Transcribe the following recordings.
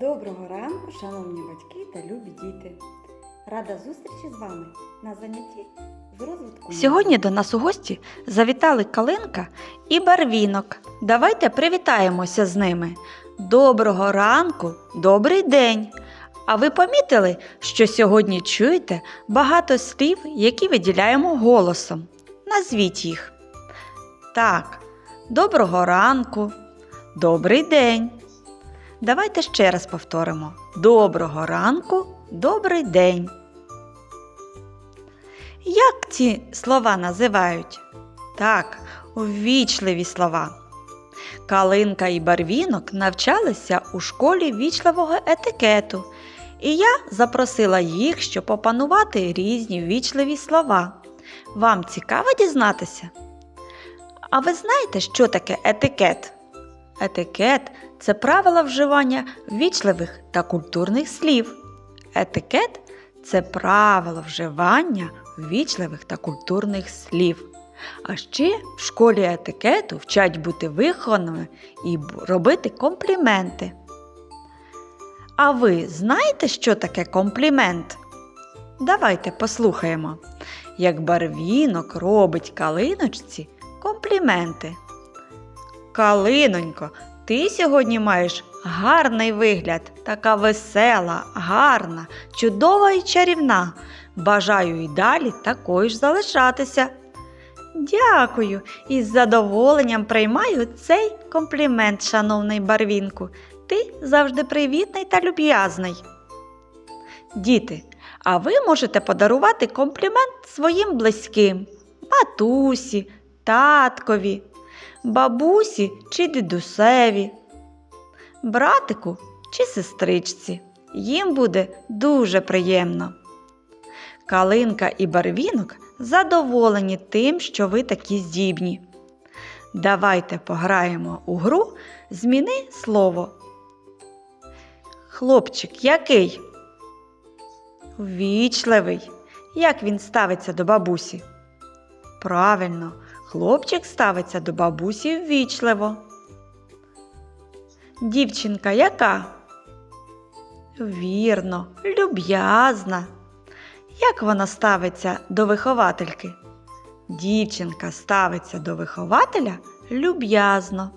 Доброго ранку, шановні батьки та любі діти! Рада зустрічі з вами на занятті з розвитку. Сьогодні до нас у гості завітали Калинка і Барвінок. Давайте привітаємося з ними. Доброго ранку, добрий день! А ви помітили, що сьогодні чуєте багато слів, які виділяємо голосом? Назвіть їх. Так, доброго ранку, добрий день. Давайте ще раз повторимо: Доброго ранку, добрий день. Як ці слова називають? Так, ввічливі слова. Калинка і барвінок навчалися у школі ввічливого етикету, і я запросила їх, щоб опанувати різні ввічливі слова. Вам цікаво дізнатися? А ви знаєте, що таке етикет? Етикет це правила вживання ввічливих та культурних слів. Етикет це правило вживання ввічливих та культурних слів. А ще в школі етикету вчать бути вихованими і робити компліменти. А ви знаєте, що таке комплімент? Давайте послухаємо, як барвінок робить калиночці компліменти. Калинонько, ти сьогодні маєш гарний вигляд, така весела, гарна, чудова і чарівна. Бажаю і далі такою ж залишатися. Дякую і з задоволенням приймаю цей комплімент, шановний барвінку. Ти завжди привітний та люб'язний. Діти, а ви можете подарувати комплімент своїм близьким, матусі, таткові, бабусі чи дідусеві, братику чи сестричці. Їм буде дуже приємно. Калинка і барвінок задоволені тим, що ви такі здібні. Давайте пограємо у гру Зміни слово. Хлопчик який? Ввічливий. Як він ставиться до бабусі? Правильно, хлопчик ставиться до бабусі ввічливо. Дівчинка яка? Вірно, люб'язна. Як вона ставиться до виховательки? Дівчинка ставиться до вихователя люб'язно.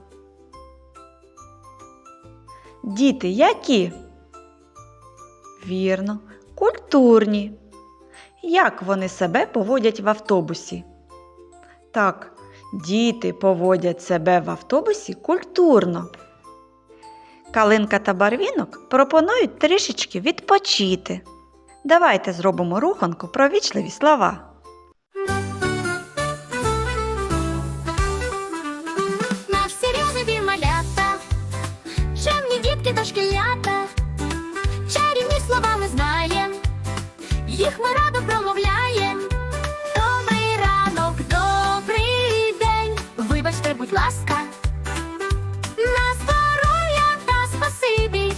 Діти які? Вірно, культурні. Як вони себе поводять в автобусі? Так, діти поводять себе в автобусі культурно. Калинка та барвінок пропонують трішечки відпочити. Давайте зробимо руханку про вічливі слова.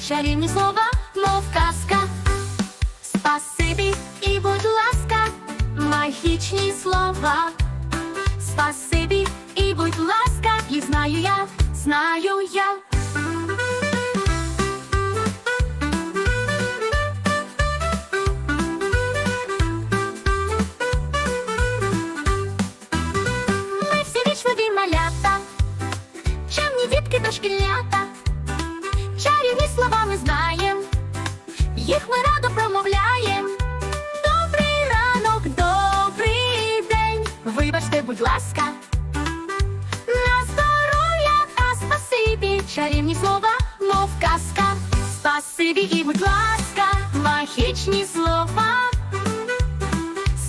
чарівні слова, мов казка. Спасибі і будь ласка, магічні слова. Спасибі і будь ласка, їх знаю я, знаю я. Ми всі вічливі малята, чемні дітки та Їх ми радо промовляєм. Добрий ранок, добрий день, вибачте, будь ласка. На здоров'я та спасибі, чарівні слова, мов казка. Спасибі і будь ласка, магічні слова.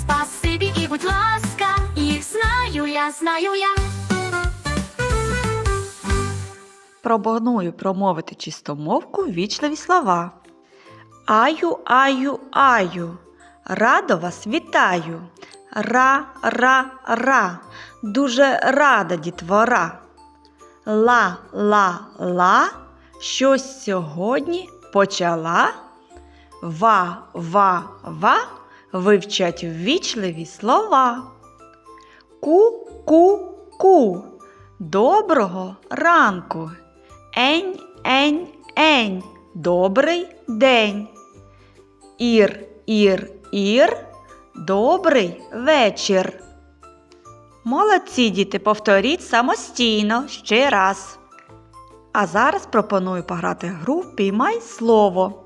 Спасибі і будь ласка, їх знаю я, знаю я. Пропоную промовити чистомовку вічливі слова. Аю, аю, аю. Радо вас вітаю. Ра, ра, ра. Дуже рада дітвора. Ла, ла, ла. Щось сьогодні почала. Ва, ва, ва. Вивчать ввічливі слова. Ку, ку, ку. Доброго ранку. Ень, ень, ень. Добрий день. Ір, ір, ір, добрий вечір. Молодці, діти, повторіть самостійно ще раз. А зараз пропоную пограти гру Впіймай слово.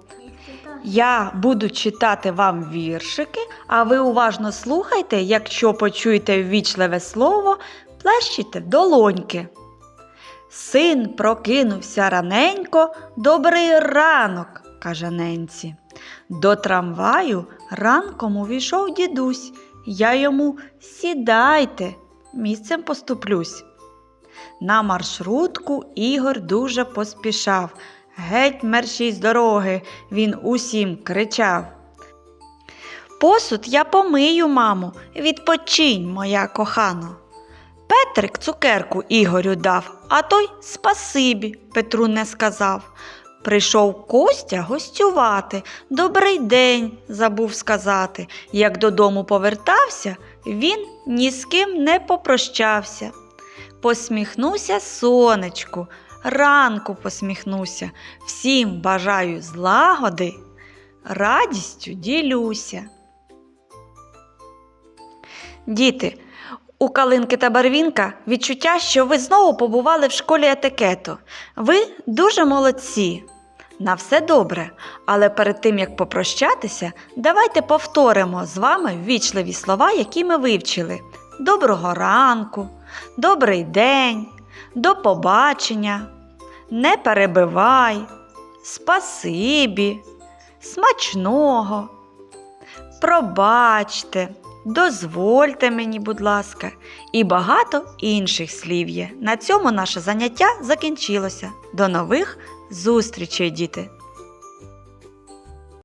Я буду читати вам віршики, а ви уважно слухайте, якщо почуєте ввічливе слово, плещіть долоньки. Син прокинувся раненько, добрий ранок, каже Ненці. До трамваю ранком увійшов дідусь. Я йому сідайте, місцем поступлюсь. На маршрутку Ігор дуже поспішав. Геть мерщій з дороги, він усім кричав. Посуд я помию, мамо, відпочинь, моя кохано. Петрик цукерку Ігорю дав, а той спасибі Петру не сказав. Прийшов Костя гостювати. Добрий день, забув сказати. Як додому повертався, він ні з ким не попрощався. Посміхнуся сонечку, ранку посміхнуся, всім бажаю злагоди, радістю ділюся. Діти, у Калинки та Барвінка відчуття, що ви знову побували в школі етикету. Ви дуже молодці. На все добре, але перед тим як попрощатися, давайте повторимо з вами ввічливі слова, які ми вивчили: Доброго ранку, добрий день, до побачення, не перебивай, спасибі, смачного, пробачте, дозвольте мені, будь ласка, і багато інших слів є. На цьому наше заняття закінчилося. До нових зустрічей, діти!